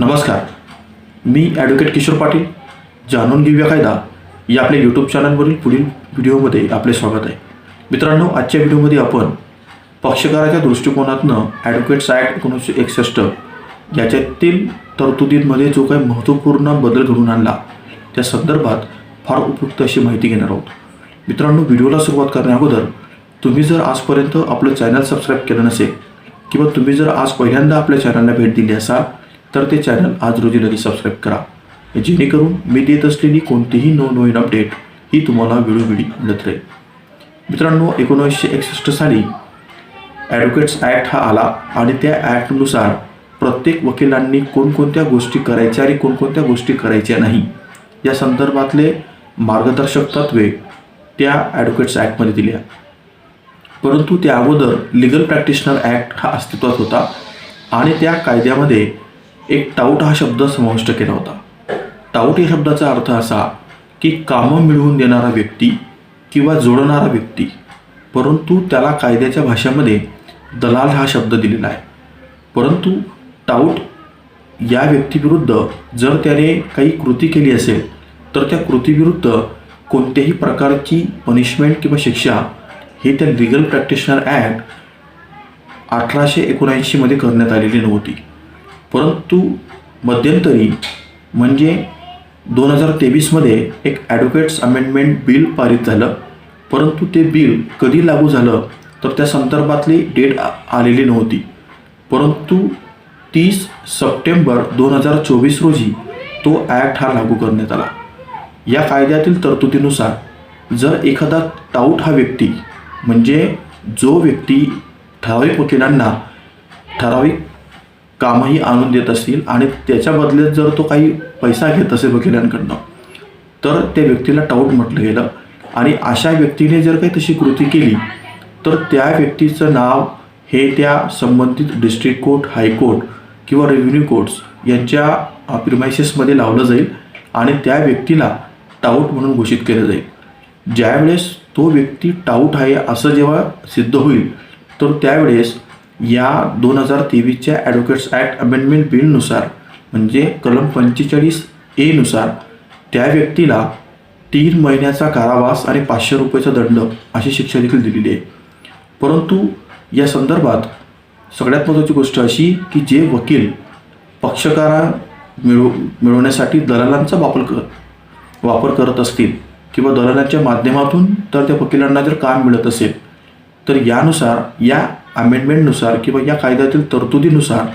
नमस्कार. मी ॲडव्होकेट किशोर पाटील. जाणून घेऊया कायदा. या आपल्या यूट्यूब चॅनलवरील पुढील व्हिडिओमध्ये आपले स्वागत आहे. मित्रांनो आजच्या व्हिडिओमध्ये आपण पक्षकाराच्या दृष्टिकोनातनं ॲडव्होकेट्स ॲक्ट एकोणीसशे एकसष्ट याच्यातील तरतुदींमध्ये जो काही महत्त्वपूर्ण बदल घडून आणला त्या संदर्भात फार उपयुक्त अशी माहिती घेणार आहोत. मित्रांनो व्हिडिओला सुरुवात करण्याअगोदर तुम्ही जर आजपर्यंत आपलं चॅनल सबस्क्राईब केलं नसेल किंवा तुम्ही जर आज पहिल्यांदा आपल्या चॅनलला भेट दिली असाल तर ते चॅनल आज रोजी लगेच सबस्क्राईब करा. जेणेकरून मी देत असलेली कोणतीही नवनवीन अपडेट ही तुम्हाला वेळोवेळी मिळत राहील. मित्रांनो एकोणीसशे एकसष्ट साली ॲडव्होकेट्स ॲक्ट हा आला आणि त्या ॲक्टनुसार प्रत्येक वकिलांनी कोणकोणत्या गोष्टी करायच्या आणि कोणकोणत्या गोष्टी करायच्या नाही या संदर्भातले मार्गदर्शक तत्वे त्या ॲडव्होकेट्स ॲक्टमध्ये दिल्या परंतु त्या अगोदर लिगल प्रॅक्टिशनर ॲक्ट हा अस्तित्वात होता आणि त्या कायद्यामध्ये एक टाऊट हा शब्द समाविष्ट केला होता. टाऊट या शब्दाचा अर्थ असा की कामं मिळवून देणारा व्यक्ती किंवा जोडणारा व्यक्ती परंतु त्याला कायद्याच्या भाषेमध्ये दलाल हा शब्द दिलेला आहे. परंतु टाऊट या व्यक्तीविरुद्ध जर त्याने काही कृती केली असेल तर त्या कृतीविरुद्ध कोणत्याही प्रकारची पनिशमेंट किंवा शिक्षा ही त्या लिगल प्रॅक्टिशनर ॲक्ट अठराशे एकोणऐंशीमध्ये करण्यात आलेली नव्हती. परंतु मध्यंतरी म्हणजे दोन हजार तेवीसमध्ये एक ॲडव्होकेट्स अमेंडमेंट बिल पारित झालं. परंतु ते बिल कधी लागू झालं तर त्या संदर्भातली डेट आलेली नव्हती. परंतु तीस सप्टेंबर दोन हजार चोवीस रोजी तो ॲक्ट हा लागू करण्यात आला. या कायद्यातील तरतुदीनुसार जर एखादा टाऊट हा व्यक्ती म्हणजे जो व्यक्ती ठराविक वकिलांना ठराविक कामही आणून देत असतील आणि त्याच्या बदल्यात जर तो काही पैसा घेत असेल वकिलांकडनं तर त्या व्यक्तीला टाऊट म्हटलं गेलं. आणि अशा व्यक्तीने जर काही तशी कृती केली तर त्या व्यक्तीचं नाव हे त्या संबंधित डिस्ट्रिक्ट कोर्ट हायकोर्ट किंवा रेव्हेन्यू कोर्ट्स यांच्या प्रिमायसेसमध्ये लावलं जाईल आणि त्या व्यक्तीला टाऊट म्हणून घोषित केलं जाईल. ज्यावेळेस तो व्यक्ती टाऊट आहे असं जेव्हा सिद्ध होईल तर त्यावेळेस या दोन हजार तेवीसच्या ॲडव्होकेट्स ॲक्ट अमेंडमेंट बिलनुसार म्हणजे कलम पंचेचाळीस एनुसार त्या व्यक्तीला तीन महिन्याचा कारावास आणि पाचशे रुपयाचा दंड अशी शिक्षा देखील दिलेली आहे. परंतु या संदर्भात सगळ्यात महत्त्वाची गोष्ट अशी की जे वकील पक्षकारा मिळव मिळवण्यासाठी दलालांचा वापर कर वापर करत असतील किंवा दलालांच्या माध्यमातून तर त्या वकिलांना जर काम मिळत असेल तर यानुसार या अमेंडमेंटनुसार किंवा या कायद्यातील तरतुदीनुसार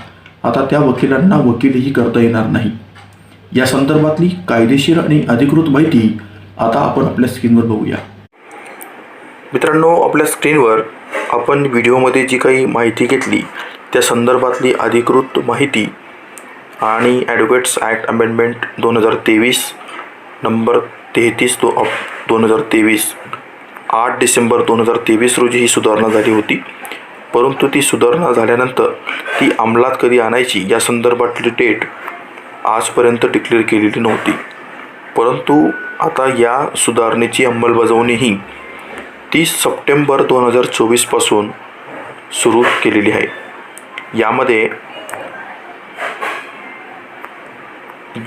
आता त्या वकिलांना वकीलही करता येणार नाही. या संदर्भातली कायदेशीर आणि अधिकृत माहिती आता आपण आपल्या स्क्रीनवर बघूया. मित्रांनो आपल्या स्क्रीनवर आपण व्हिडिओमध्ये जी काही माहिती घेतली त्या संदर्भातली अधिकृत माहिती आणि ॲडव्होकेट्स ॲक्ट अमेंडमेंट दोन हजार तेवीस नंबर तेहतीस दो ऑफ दोन हजार तेवीस आठ डिसेंबर दोन हजार तेवीस रोजी ही सुधारणा झाली होती. परंतु ती सुधारणा झाल्यानंतर ती अंमलात कधी आणायची या संदर्भातली डेट आजपर्यंत डिक्लेअर केलेली नव्हती. परंतु आता या सुधारणेची अंमलबजावणीही तीस सप्टेंबर दोन हजार चोवीसपासून सुरू केलेली आहे. यामध्ये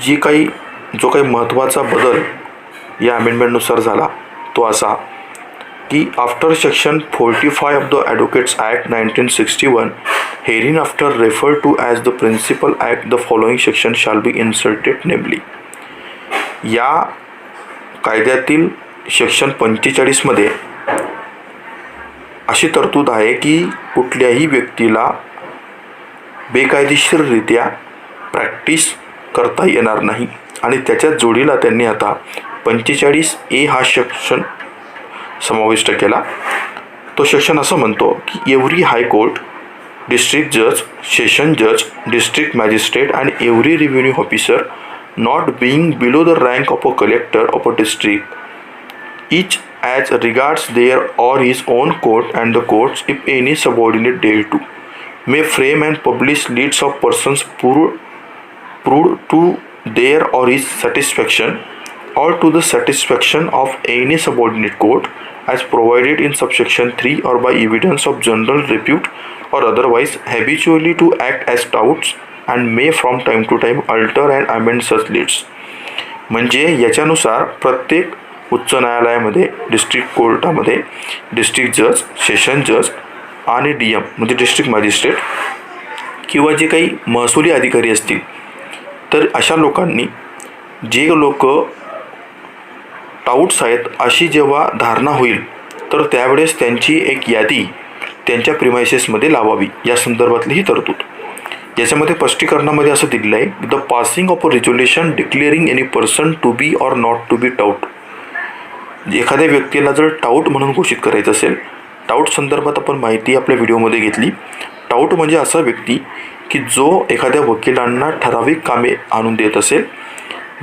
जी काही जो काही महत्त्वाचा बदल या अमेंडमेंटनुसार झाला तो असा. की after section forty five of the advocates act nineteen sixty one hereinafter refer to as the principal act the following section shall be inserted नेमली या कायद्यातील सेक्शन पंचेचाळीसमध्ये अशी तरतूद आहे की कुठल्याही व्यक्तीला बेकायदेशीररित्या प्रॅक्टिस करता येणार नाही. आणि त्याच्या जोडीला त्यांनी आता पंचेचाळीस ए हा सेक्शन समाविष्ट केला तो सेक्शन असं म्हणतो की एव्हरी हायकोर्ट डिस्ट्रिक्ट जज सेशन जज district magistrate and every revenue officer not being below the rank of a collector of a district each as regards their or his own court and the courts if any subordinate dare to may frame and publish lists of persons proved, proved to their or his satisfaction or to the satisfaction of any subordinate court as provided in subsection 3 or by evidence of general repute or otherwise habitually to act as touts and may from time to time alter and amend such leads म्हणजे याच्यानुसार प्रत्येक उच्च न्यायालयामध्ये district कोर्टामध्ये district जज session जज आणि D M म्हणजे डिस्ट्रिक्ट मॅजिस्ट्रेट किंवा जे काही महसुली अधिकारी असतील तर अशा लोकांनी जे लोक टाऊट्स आहेत अशी जेव्हा धारणा होईल तर त्यावेळेस त्यांची एक यादी त्यांच्या प्रिमायसेसमध्ये लावावी या संदर्भातली ही तरतूद. याच्यामध्ये स्पष्टीकरणामध्ये असं दिलेलं आहे the passing of a resolution declaring any person to be or not to be tout एखाद्या व्यक्तीला जर टाऊट म्हणून घोषित करायचं असेल टाऊट संदर्भात आपण माहिती आपल्या व्हिडिओमध्ये घेतली. टाऊट म्हणजे असा व्यक्ती की जो एखाद्या वकिलांना ठराविक कामे आणून देत असेल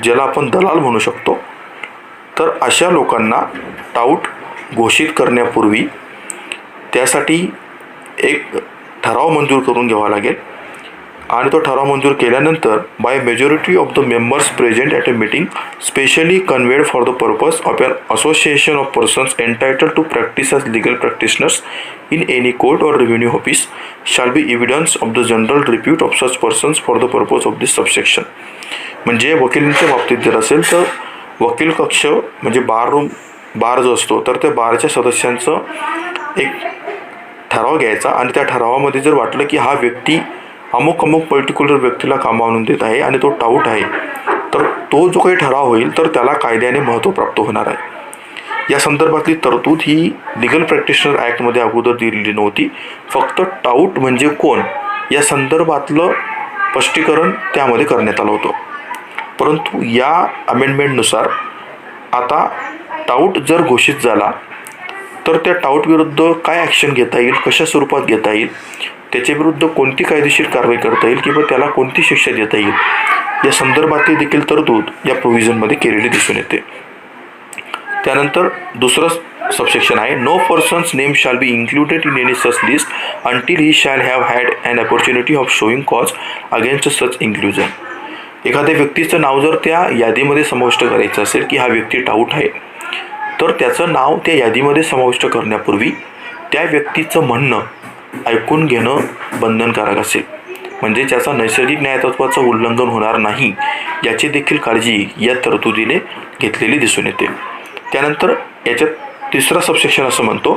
ज्याला आपण दलाल म्हणू शकतो तर अशा लोकांना टाऊट घोषित करण्यापूर्वी त्यासाठी एक ठराव मंजूर करून घ्यावा लागेल. आणि तो ठराव मंजूर केल्यानंतर by majority of the members present at a meeting specially convened for the purpose of an association of persons entitled to practise as legal practitioners in any court or revenue office shall be evidence of the general repute of such persons for the purpose of this subsection म्हणजे वकिलांच्या बाबतीत जर असेल तर वकील कक्ष म्हणजे बार room बार जो असतो तर त्या बारच्या सदस्यांचं एक ठराव घ्यायचा आणि त्या ठरावामध्ये जर वाटलं की हा व्यक्ती अमुक अमुक पर्टिक्युलर व्यक्तीला काम आणून देत आहे आणि तो टाऊट आहे तर तो जो काही ठराव होईल तर त्याला कायद्याने महत्त्व प्राप्त होणार आहे. या संदर्भातली तरतूद ही लिगल प्रॅक्टिशनर ॲक्टमध्ये अगोदर दिलेली नव्हती. फक्त टाऊट म्हणजे कोण या संदर्भातलं स्पष्टीकरण त्यामध्ये करण्यात आलं होतं. परंतु या अमेंडमेंटनुसार आता टाऊट जर घोषित झाला तर त्या टाऊट विरुद्ध काय ॲक्शन घेता येईल कशा स्वरूपात घेता येईल त्याच्याविरुद्ध कोणती कायदेशीर कारवाई करता येईल किंवा त्याला कोणती शिक्षा देता येईल या संदर्भातली देखील तरतूद या प्रोव्हिजनमध्ये केलेली दिसून येते. त्यानंतर दुसरं सबसेक्शन आहे no person's name shall be included in any such list until he shall have had an opportunity of showing cause against such inclusion एखाद्या व्यक्तीचं नाव जर त्या यादीमध्ये समाविष्ट करायचं असेल की हा व्यक्ती टाऊट आहे तर त्याचं नाव त्या यादीमध्ये समाविष्ट करण्यापूर्वी त्या व्यक्तीचं म्हणणं ऐकून घेणं बंधनकारक असेल. म्हणजे त्याचा नैसर्गिक न्यायतत्वाचं उल्लंघन होणार नाही याची देखील काळजी या तरतुदीने घेतलेली दिसून येते. त्यानंतर याच्यात तिसरा सबसेक्शन असं म्हणतो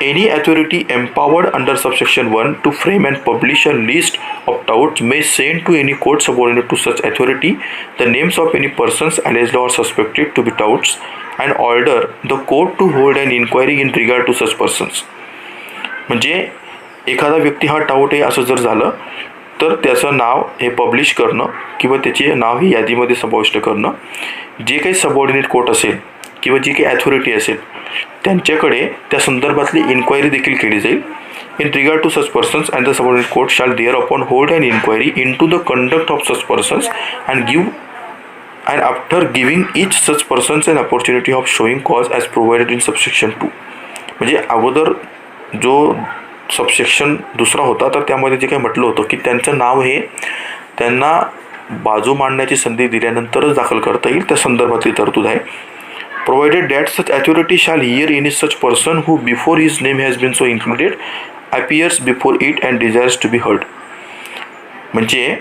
Any authority empowered under subsection 1 to frame and publish a list of doubts may send to any court subordinate to such authority. The names of any persons alleged or suspected to be doubts and order the court to hold an inquiry in regard to such persons. म्हणजे एखादा व्यक्ती हा doubt आहे असं जर झालं तर त्याचं नाव हे पब्लिश करणं किंवा त्याचे नाव ही यादीमध्ये समाविष्ट करणं. जे काही सबॉर्डिनेट कोर्ट असेल किंवा जी काही ॲथॉरिटी असेल त्यांच्याकडे त्या संदर्भातली इन्क्वायरी देखील केली जाईल. In regard to such persons and the subordinate court shall thereupon hold and inquiry into the conduct of such persons and give and after giving each such persons and opportunity of showing cause as provided in subsection two म्हणजे अगोदर जो subsection दुसरा होता तर त्यामध्ये जे काही म्हटलं होतं की त्यांचं नाव हे त्यांना बाजू मांडण्याची संधी दिल्यानंतरच दाखल करता येईल. त्या संदर्भातली तरतूद आहे. Provided that such authority shall hear any such such person before before name name been so so appears before before and and desires to be म्हणजे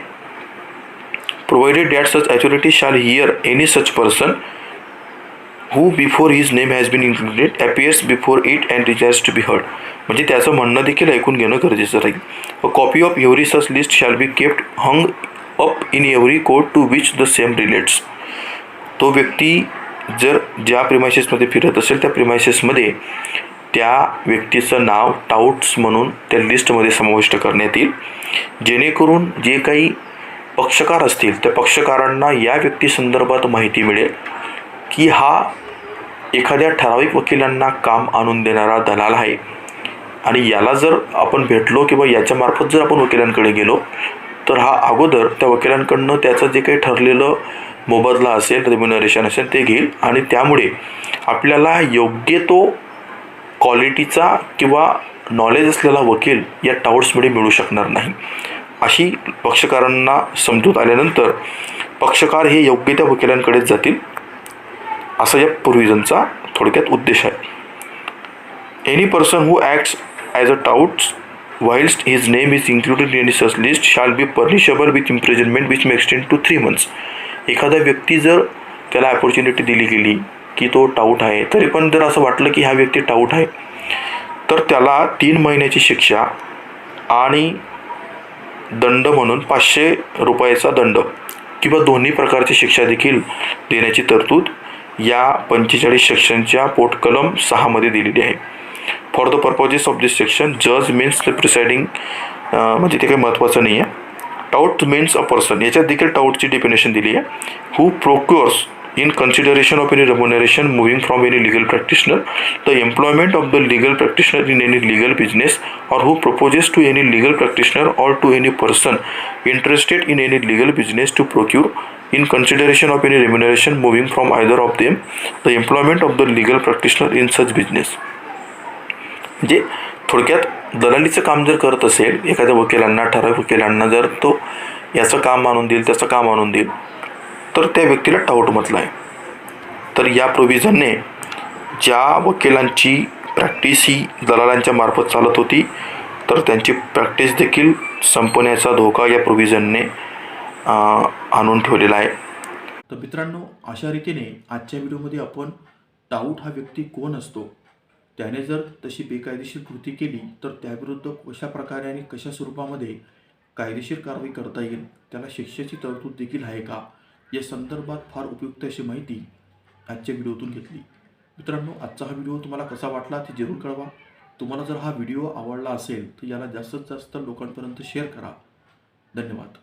provided that such authority shall hear any such person who before his name has been included appears before it and desires to be heard म्हणजे त्याचं म्हणणं देखील ऐकून घेणं गरजेचं राहील. A copy of every such list shall be kept hung up in every court to which the same relates तो व्यक्ती जर ज्या प्रिमायसेसमध्ये फिरत असेल त्या प्रिमायसेसमध्ये त्या व्यक्तीचं नाव टाऊट्स म्हणून त्या लिस्टमध्ये समाविष्ट करण्यात येईल. जेणेकरून जे काही पक्षकार असतील त्या पक्षकारांना या व्यक्तीसंदर्भात माहिती मिळेल की हा एखाद्या ठराविक वकिलांना काम आणून देणारा दलाल आहे. आणि याला जर आपण भेटलो किंवा याच्यामार्फत जर आपण वकिलांकडे गेलो तर हा अगोदर त्या वकिलांकडनं त्याचं जे काही ठरलेलं मोबदला असेल रेम्युनरेशन असेल ते घेईल. आणि त्यामुळे आपल्याला योग्य तो क्वालिटीचा किंवा नॉलेज असलेला वकील या टाउट्समध्ये मिळू शकणार नाही. अशी पक्षकारांना समजूत आल्यानंतर पक्षकार हे योग्य त्या वकिलांकडेच जातील असा या प्रोव्हिजनचा थोडक्यात उद्देश आहे. Any person who acts as a touts whilst his name is included in any list list shall be punishable with imprisonment which may extend to three months. एखादा व्यक्ती जर त्याला अपॉर्च्युनिटी दिली गेली की तो टाऊट आहे तरी पण जर असं वाटलं की हा व्यक्ती टाऊट आहे तर त्याला तीन महिन्याची शिक्षा आणि दंड म्हणून पाचशे रुपयाचा दंड किंवा दोन्ही प्रकारची शिक्षा देखील देण्याची तरतूद या पंचेचाळीस सेक्शनच्या पोटकलम सहामध्ये दिलेली आहे. For the purposes of this section जज मीन्स द प्रिसाइडिंग म्हणजे ते काही महत्त्वाचं नाही आहे टाऊट मीन्स अ पर्सन याच्यात देखील टाऊटची डेफिनेशन दिली आहे who procures in consideration of any remuneration moving from any legal practitioner the employment of the legal practitioner in any legal business or who proposes to any legal practitioner or to any person interested in any legal business to procure in consideration of any remuneration moving from either of them the employment of the legal practitioner in such business जे थोडक्यात दलालीचं काम जर करत असेल एखाद्या वकिलांना ठराविक वकिलांना जर तो याचं काम आणून देईल त्याचं काम आणून देईल तर त्या व्यक्तीला टाऊट म्हटलं आहे. तर या प्रोव्हिजनने ज्या वकिलांची प्रॅक्टिस ही दलालांच्या मार्फत चालत होती तर त्यांची प्रॅक्टिस देखील संपण्याचा धोका या प्रोव्हिजनने आणून ठेवलेला आहे. तर मित्रांनो अशा रीतीने आजच्या व्हिडिओमध्ये आपण टाऊट हा व्यक्ती कोण असतो त्याने जर तशी बेकायदेशीर कृती केली तर त्याविरुद्ध कशा प्रकारे आणि कशा स्वरूपामध्ये कायदेशीर कारवाई करता येईल त्याला शिक्षेची तरतूद देखील आहे का? या संदर्भात फार उपयुक्त अशी माहिती आजच्या व्हिडिओतून घेतली. मित्रांनो आजचा हा व्हिडिओ तुम्हाला कसा वाटला ते जरूर कळवा. तुम्हाला जर हा व्हिडिओ आवडला असेल तर याला जास्तीत जास्त लोकांपर्यंत शेअर करा. धन्यवाद.